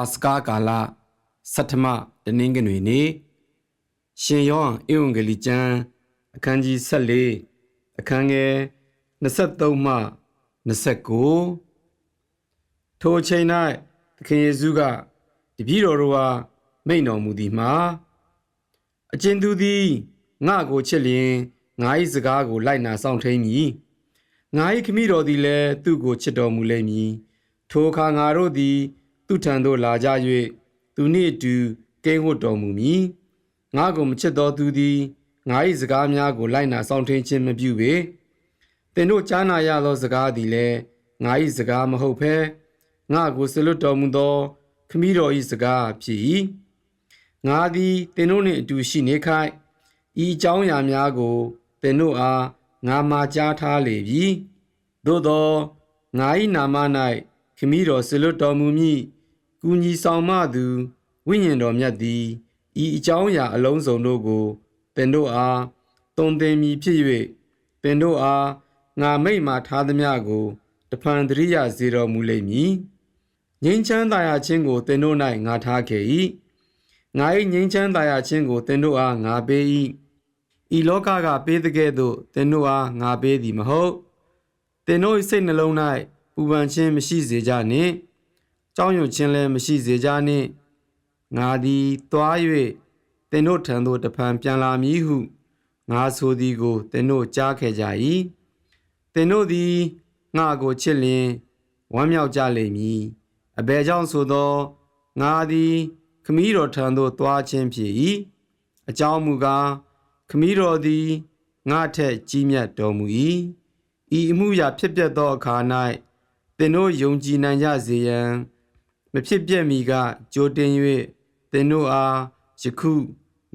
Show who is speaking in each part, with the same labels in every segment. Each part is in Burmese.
Speaker 1: ပါစကားကာလဆဋ္ဌမတနင်္ဂနွေနေ့ရှင်ယောဟန်ဧဝံဂေလိကျမ်းအခန်းကြီး14အခန်းငယ်23မှ29ထိုအချိန်၌သခင်ယေရှုကတပည့်တော်တို့အားမိန့်တော်မူသည်မှာအကျဉ်သူသည်ငါ့ကိုချစ်လျင်ငါ၏စကားကိုလိုက်နာစောင့်ထိန်မည်ငါ၏ခမည်းတော်သည်လည်းသူ့ကိုချစ်တော်မူလိမ့်မည်ထိုအခါငါတို့သည် သူထံသို့လာကြ၍သူနှင့်အတူကိန်းဝတ်တော်မူမည်ငါကိုမချစ်တော်သူသည်ငါ၏စကားများကိုလိုက်နာစောင့်ထိန်ခြင်းမပြုပေသင်တို့ကြားနာရသောစကားသည်လည်းငါ၏စကားမဟုတ်ဘဲငါကိုဆလွတ်တော်မူသော ခမည်းတော်၏စကားဖြစ်၏ငါသည်သင်တို့နှင့်အတူရှိနေခိုက်ဤအကြောင်းအရာများကိုသင်တို့အားငါမှာကြားထားလေပြီသို့သောငါ၏နာမ၌ခမည်းတော်ဆလွတ်တော်မူမည် ကူညီဆောင်မသူဝိညာဉ်တော်မြတ်သည်ဤအကြောင်းအရာအလုံးစုံတို့ကိုသင်တို့အားတုံသင်မည်ဖြစ်၍သင်တို့အားငါမိတ်မာထားသမျှကိုတဖန်တရိယာစေတော်မူလိမ့်မည်ငြိမ်းချမ်းသာယာခြင်းကိုသင်တို့၌ငါထားခဲ့၏ငါ၏ငြိမ်းချမ်းသာယာခြင်းကိုသင်တို့အားငါပေး၏ဤလောကကပေးတဲ့ကဲ့သို့သင်တို့အားငါပေးသည်မဟုတ်သင်တို့၏စိတ်နှလုံး၌ပူပန်ခြင်းမရှိစေကြနှင့် ကြောင်းရွံ့ခြင်းလည်းမရှိစေကြနှင့်ငါသည်သွား၍သင်တို့ထံသို့တဖန်ပြန်လာမည်ဟုငါဆိုသည်ကိုသင်တို့ကြားခဲ့ကြ၏သင်တို့သည်ငါကိုချစ်လျင်ဝမ်းမြောက်ကြလိမ့်မည်အဘယ်ကြောင့်ဆိုသောငါသည်ခမည်းတော်ထံသို့သွားခြင်းဖြစ်၏အကြောင်းမူကားခမည်းတော်သည်ငါထက်ကြီးမြတ်တော်မူ၏ဤအမှုရာဖြစ်ပျက်သောအခါ၌သင်တို့ယုံကြည်နိုင်ကြစေရန် မဖြစ်ပြက်မီကကြိုတင်၍သင်တို့အားယခု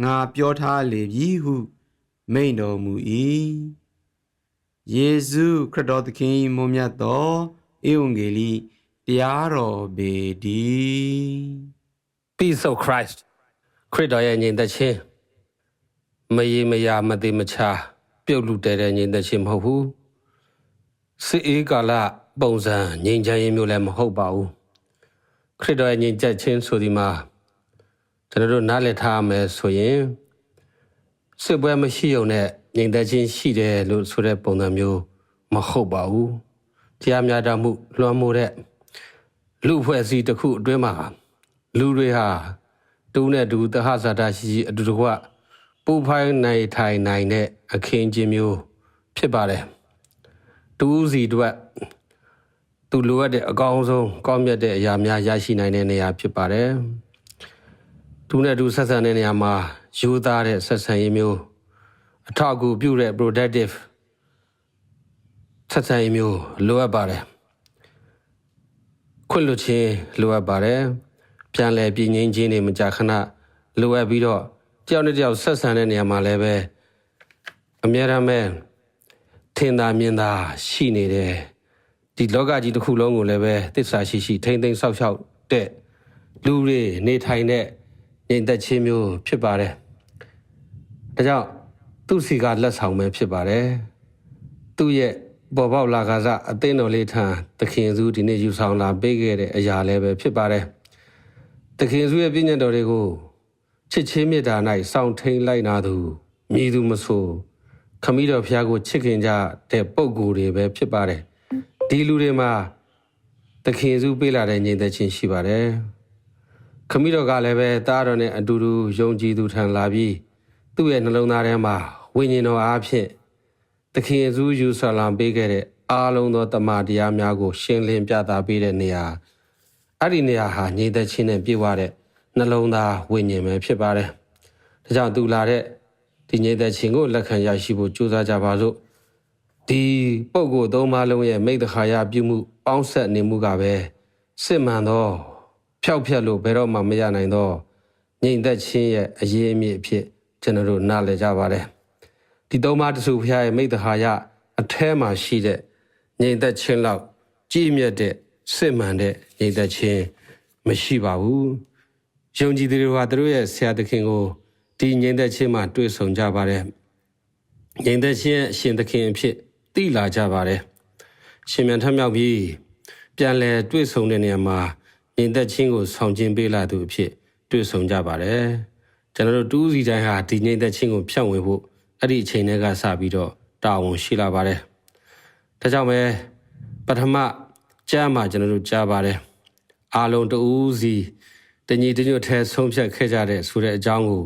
Speaker 1: ငါပြောထားလေပြီဟု မိန့်တော်မူ၏ယေရှုခရစ်တော်သခင်၏မွန်မြတ်သောဧဝံဂေလိတရားတော်ပေတည်း
Speaker 2: Peace of Christ ခရစ်တော်ရဲ့ညီသက်ချင်းမရေမရာမသေးမချာပြုတ်လူတဲတဲ့ညီသက်ချင်းမဟုတ်ဘူးစစ်အေးကာလပုံစံငြိမ်းချမ်းရေးမျိုးလည်းမဟုတ်ပါဘူး ခရစ်တော်ရဲ့ညီသက်ချင်းဆိုဒီမှာကျွန်တော်တို့နားလည်ထားမယ်ဆိုရင်စစ်ပွဲမရှိုံနဲ့ညီသက်ချင်းရှိတယ်လို့ဆိုတဲ့ပုံစံမျိုးမဟုတ်ပါဘူးတရားများတာမှုလွှမ်းမိုးတဲ့လူဖွဲ့စည်းတစ်ခုအတွင်းမှာလူတွေဟာတူးနဲ့တူသဟဇာတာရှိရှိအတူတကွပူဖိုင်းနိုင်ထိုင်နိုင်တဲ့အခင်းချင်းမျိုးဖြစ်ပါတယ်တူးစီတို့ သူလိုအပ်တဲ့အကောင်းဆုံးကောင်းမြတ်တဲ့အရာများရရှိနိုင်တဲ့နေရာဖြစ်ပါတယ်တူးနဲ့တူဆက်ဆံတဲ့နေရာမှာယူသားတဲ့ဆက်ဆံရေးမျိုးအထောက်အကူပြုတဲ့ productive ဆက်ဆံရေးမျိုးလိုအပ်ပါတယ်ခွင့်လွှတ်ခြင်းလိုအပ်ပါတယ်ပြန်လည်ပြည်ငြိမ်းခြင်းတွေမကြာခဏလိုအပ်ပြီးတော့တယောက်နဲ့တယောက်ဆက်ဆံတဲ့နေရာမှာလည်းပဲအများရမဲ့ထင်သာမြင်သာရှိနေတယ် ဒီလောကကြီးတစ်ခုလုံးကိုလည်းပဲသစ္စာရှိရှိထိမ့်သိမ့်ဆောက်ရှောက်တဲ့လူတွေနေထိုင်တဲ့ညီသက်ချင်းမျိုးဖြစ်ပါတယ်ဒါကြောင့်သူ့စီကလက်ဆောင်ပဲဖြစ်ပါတယ်သူ့ရဲ့ပေါ်ပေါက်လာကစားအသိတော်လေးထံသခင်စုဒီနေ့ယူဆောင်လာပေးခဲ့တဲ့အရာလည်းပဲဖြစ်ပါတယ်။သခင်စုရဲ့ပြည့်ညတ်တော်တွေကိုချစ်ချင်းမေတ္တာ၌စောင့်ထိန်လိုက်နာသူမြည်သူမဆိုခမည်းတော်ဖျားကိုချစ်ခင်ကြတဲ့ပုံကိုယ်တွေပဲဖြစ်ပါတယ်။ ဒီလူတွေမှာသခင်စုပေးလာတဲ့ညီသက်ချင်းရှိပါတယ်။ခမည်းတော်ကလည်းပဲသားတော်နဲ့အတူတူယုံကြည်သူထံလာပြီးသူ့ရဲ့နှလုံးသားထဲမှာဝိညာဉ်တော်အားဖြင့်သခင်ယေရှုယူဆလာပေးခဲ့တဲ့အားလုံးသောတမန်တရားများကို ရှင်းလင်းပြသပေးတဲ့နေရာအဲ့ဒီနေရာဟာညီသက်ချင်းနဲ့ပြည့်ဝတဲ့နှလုံးသားဝိညာဉ်ပဲဖြစ်ပါတယ်။ဒါကြောင့်သူလာတဲ့ဒီညီသက်ချင်းကိုလက်ခံရရှိဖို့ကြိုးစားကြပါစို့။ ဒီပုဂ္ဂိုလ်သုံးပါးလုံးရဲ့မိတ္တခါရပြုမှုပေါင်းဆက်နေမှုကပဲစစ်မှန်သောဖျောက်ဖျက်လို့ဘယ်တော့မှမရနိုင်သောညီသက်ချင်းရဲ့အရေးအမြစ်အဖြစ်ကျွန်တော်တို့နားလည်ကြပါတယ်။ဒီသုံးပါးတဆူဖျားရဲ့မိတ္တဟာယအထဲမှာရှိတဲ့ငြိမ်သက်ခြင်းလောက်ကြည်မြတ်တဲ့စစ်မှန်တဲ့ငြိမ်သက်ခြင်းမရှိပါဘူး။ယုံကြည်သူတွေဟာသူတို့ရဲ့ဆရာသခင်ကိုဒီငြိမ်သက်ခြင်းမှာတွေ့ဆုံကြပါတယ်။ငြိမ်သက်ခြင်းရဲ့အရှင်သခင်အဖြစ် သိလာကြပါတယ်။ရှင်မြန်ထမြောက်ပြီးပြန်လဲတွေ့ဆုံတဲ့နေရာမှာညီသက်ချင်းကိုဆောင်ကျင်းပေးလာသူအဖြစ်တွေ့ဆုံကြပါတယ်ကျွန်တော်တို့တူးစီတိုင်းဟာဒီညီသက်ချင်းကိုဖြန့်ဝေဖို့အဲ့ဒီအချိန်တွေကစပြီးတော့တာဝန်ရှိလာပါတယ်ဒါကြောင့်ပဲပထမကြားမှာကျွန်တော်တို့ကြားပါတယ်အားလုံးတူးစီတညီတညွတ်ထဲဆုံးဖြတ်ခဲ့ကြတဲ့ဆိုတဲ့အကြောင်းကို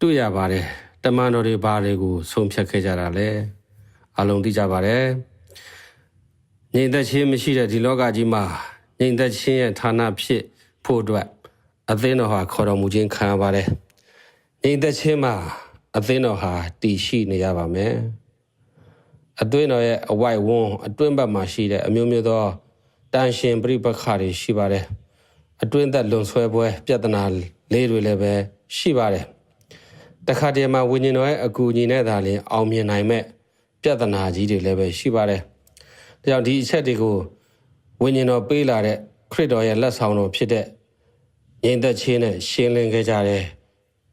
Speaker 2: တွေ့ရပါတယ်တမန်တော်တွေဘာတွေကိုဆုံးဖြတ်ခဲ့ကြတာလဲ အားလုံးသိကြပါတယ်ငြိမ်သက်ခြင်းမရှိတဲ့ဒီလောကကြီးမှာငြိမ်သက်ခြင်းရဲ့ဌာနဖြစ်ဖို့အတွက်အသင်းတော်ဟာခေါ်တော်မူခြင်းခံရပါတယ်ငြိမ်သက်ခြင်းမှာအသင်းတော်ဟာတည်ရှိနေရပါမယ်အတွင်းတော်ရဲ့အဝိုက်ဝန်းအတွင်းဘက်မှာရှိတဲ့အမျိုးမျိုးသောတန်ရှင်ပြိပခါတွေရှိပါတယ်အတွင်းသက်လွန်ဆွဲပွဲပြဿနာလေးတွေလည်းပဲရှိပါတယ်တခါတည်းမှာဝိညာဉ်တော်ရဲ့အကူအညီနဲ့သာလျှင်အောင်မြင်နိုင်မဲ့ ပြဿနာကြီးတွေလည်းပဲရှိပါတယ်ဒါကြောင့်ဒီအချက်တွေကိုဝိညာဉ်တော်ပေးလာတဲ့ခရစ်တော်ရဲ့လက်ဆောင်တော်ဖြစ်တဲ့ငြိမ်သက်ခြင်းနဲ့ရှင်းလင်းခဲ့ကြတယ်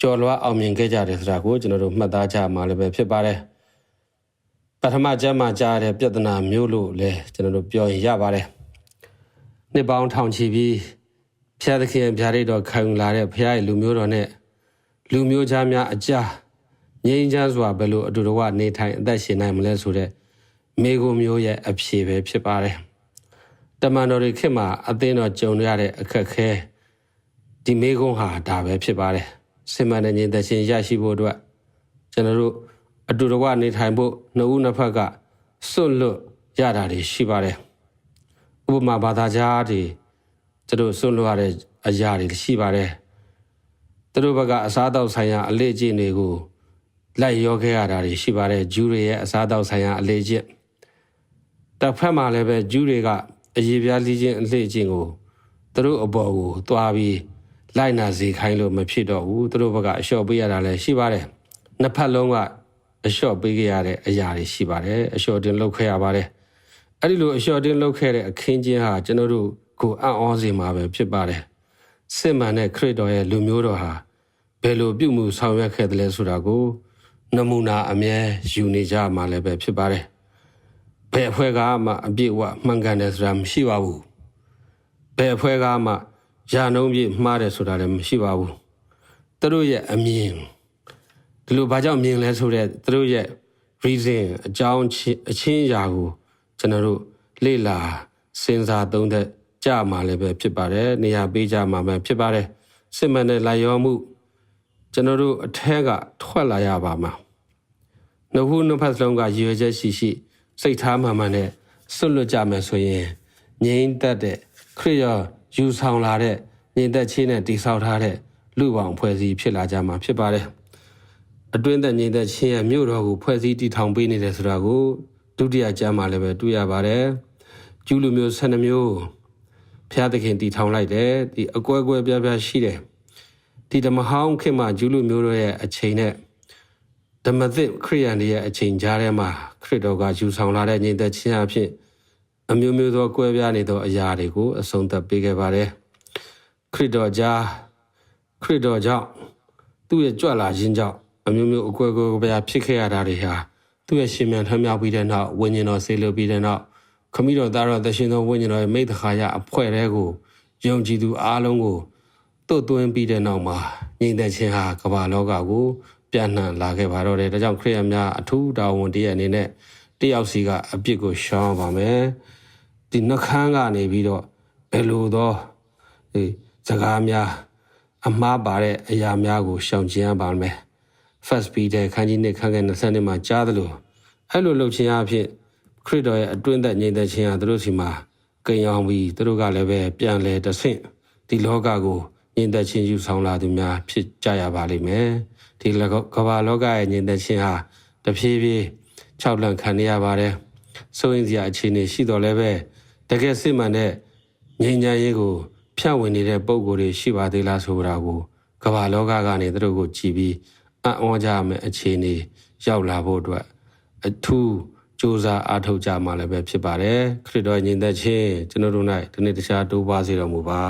Speaker 2: ကြော်လွှားအောင်မြင်ခဲ့ကြတယ်ဆိုတာကိုကျွန်တော်တို့မှတ်သားကြမှာလည်းပဲဖြစ်ပါတယ်ပထမကျမ်းမှာကြားတဲ့ပြဿနာမျိုးလို့လည်းကျွန်တော်တို့ပြောရင်ရပါတယ်နှစ်ပေါင်းထောင်ချီပြီးဖျားသခင်ဖျားရိတ်တော်ခံယူလာတဲ့ဖျားရဲ့လူမျိုးတော်နဲ့လူမျိုးသားများအကြား ငြိမ်းချမ်းစွာဘယ်လိုအတူတကွနေထိုင်အသက်ရှင်နိုင်မလဲဆိုတဲ့မိဂုံမျိုးရဲ့အဖြေပဲဖြစ်ပါတယ်တမန်တော်တွေခေတ်မှာအသင်းတော်ကြုံရတဲ့အခက်အခဲဒီမိဂုံဟာဒါပဲဖြစ်ပါတယ်စင်မတဲ့ငြိမ်သက်ခြင်းရရှိဖို့အတွက်ကျွန်တော်တို့အတူတကွနေထိုင်ဖို့နှစ်ဦးနှစ်ဖက်ကစွန့်လွတ်ရတာတွေရှိပါတယ်ဥပမာဘာသာကြားတွေသူတို့စွန့်လွတ်ရတဲ့အရာတွေရှိပါတယ်သူတို့ဘက်ကအစားအသောက်ဆိုင်ရာအလေ့အကျင့်တွေကို လိုက်ရောခဲ့ရတာတွေရှိပါတယ်ဂျူးတွေရဲ့အစားအသောက်ဆိုင်ရာအလေ့အကျင့်တစ်ဖက်မှာလည်းပဲဂျူးတွေကအရေးပြားလီးခြင်းအလေ့အကျင့်ကိုသူတို့အပေါ်ကိုသွားပြီးလိုက်နာစေခိုင်းလို့မဖြစ်တော့ဘူးသူတို့ဘက်ကအလျှော့ပေးရတာလည်းရှိပါတယ်နှစ်ဖက်လုံးကအလျှော့ပေးခဲ့ရတဲ့အရာတွေရှိပါတယ်အလျှော့တင်လုပ်ခဲ့ရပါတယ်အဲ့ဒီလိုအလျှော့တင်လုပ်ခဲ့တဲ့အခင်းချင်းဟာကျွန်တော်တို့ကိုအံ့ဩစေမှာပဲဖြစ်ပါတယ်စစ်မှန်တဲ့ခရစ်တော်ရဲ့လူမျိုးတော်ဟာဘယ်လိုပြုမှုဆောင်ရွက်ခဲ့တယ်လဲဆိုတာကို နမူနာအမြဲယူနေကြမှာလည်းပဲဖြစ်ပါတယ်ဘယ်အဖွဲ့ကမှအပြည့်အဝမှန်ကန်တယ်ဆိုတာမရှိပါဘူးဘယ်အဖွဲ့ကမှယာနှုံးပြည့်မှားတယ်ဆိုတာလည်းမရှိပါဘူးသူတို့ရဲ့အမြင်ဒီလိုဘာကြောင့်မြင်လဲဆိုတော့သူတို့ရဲ့ reason အကြောင်းအချင်းအရာကိုကျွန်တော်တို့လေ့လာစဉ်းစားသုံးသပ်ကြမှာလည်းပဲဖြစ်ပါတယ်နေရာပေးကြမှာပဲဖြစ်ပါတယ်စစ်မှန်တဲ့လာရောမှု ကျွန်တော်တို့အထက်ကထွက်လာရပါမှာနှုတ်ဟုနှစ်ဖက်စလုံးကရည်ရွယ်ချက်ရှိရှိ စိတ်ထားမှန်မှန်နဲ့ဆွတ်လွတ်ကြမယ်ဆိုရင်ငြိမ်းသက်တဲ့ခရစ်ယာယူဆောင်လာတဲ့ငြိမ်သက်ခြင်းနဲ့တည်ဆောက်ထားတဲ့လူပေါင်းဖွဲ့စည်းဖြစ်လာကြမှာဖြစ်ပါတယ်အတွင်းသက်ငြိမ်သက်ခြင်းရဲ့မြို့တော်ကိုဖွဲ့စည်းတည်ထောင်ပေးနေတယ်ဆိုတာကိုဒုတိယကျမ်းမှာလည်းပဲတွေ့ရပါတယ်ကျူးလူမျိုး12မျိုးဖျားသခင်တည်ထောင်လိုက်တယ်ဒီအကွဲကွဲပြားပြားရှိတယ် ဒီဓမ္မဟောင်းခေတ်မှာကျူးလူမျိုးတို့ရဲ့အချိန်နဲ့ဓမ္မသစ်ခရိယန်တွေရဲ့အချိန်ကြားထဲမှာခရစ်တော်ကယူဆောင်လာတဲ့ညီသက်ချင်းအဖြစ်အမျိုးမျိုးသောကွဲပြားနေသောအရာတွေကိုအဆုံးသတ်ပေးခဲ့ပါတယ်ခရစ်တော်ကြားခရစ်တော်ကြောင့်သူ့ရဲ့ကြွလာခြင်းကြောင့်အမျိုးမျိုးအကွဲကွဲပြားဖြစ်ခဲ့ရတာတွေဟာသူ့ရဲ့ရှင်မြန်ထမြောက်ပြီးတဲ့နောက်ဝိညာဉ်တော်ဆေးလွတ်ပြီးတဲ့နောက်ခမည်းတော်သားတော်သရှင်သောဝိညာဉ်တော်ရဲ့မိတ္တခါရအဖွဲ့တဲကိုယုံကြည်သူအားလုံးကို တို့သွင်းပြီးတဲ့နောက်မှာညီသက်ခြင်းဟာကမ္ဘာလောကကိုပြန်နှံလာခဲ့ပါတော့တယ်ဒါကြောင့်ခရိယများအထူးတာဝန်တည်းရဲ့အနေနဲ့တယောက်စီကအပြစ်ကိုရှောင်ပါမယ်ဒီနှခမ်းကနေပြီးတော့ဘယ်လိုသောဒီစကားများအမှားပါတဲ့အရာများကိုရှောင်ကျဉ်ရပါမယ် first Peter ခန်းကြီးနှစ်ခန်းငယ်20နှစ်မှာကြားသလိုအဲ့လိုလုပ်ခြင်းအဖြစ်ခရစ်တော်ရဲ့အတွင်းသက်ငြိမ်သက်ခြင်းဟာသူတို့စီမှာကိန်းအောင်ပြီးသူတို့ကလည်းပဲပြန်လဲတဆင့်ဒီလောကကို ငြိမ်သက်ခြင်းယူဆောင်လာသူများဖြစ်ကြရပါလိမ့်မယ်ဒီကမ္ဘာလောကရဲ့ငြိမ်သက်ခြင်းဟာတဖြည်းဖြည်းခြောက်လန့်ခံရပါတယ်စိုးရင်စရာအခြေအနေရှိတော်လည်းပဲတကယ်စစ်မှန်တဲ့ငြိမ်းချမ်းရေးကိုဖြန့်ဝေနေတဲ့ပုံကိုယ်တွေရှိပါသေးလားဆိုတာကိုကမ္ဘာလောကကနေသူတို့ကိုကြည်ပြီးအံ့ဩကြမယ်အခြေအနေရောက်လာဖို့အတွက်အထူးစူးစမ်းအားထုတ်ကြမှာလည်းပဲဖြစ်ပါတယ်ခရစ်တော်ညီသက်ချင်းကျွန်တော်တို့၌ဒီနေ့တခြားတိုးပွားစေတော်မူပါ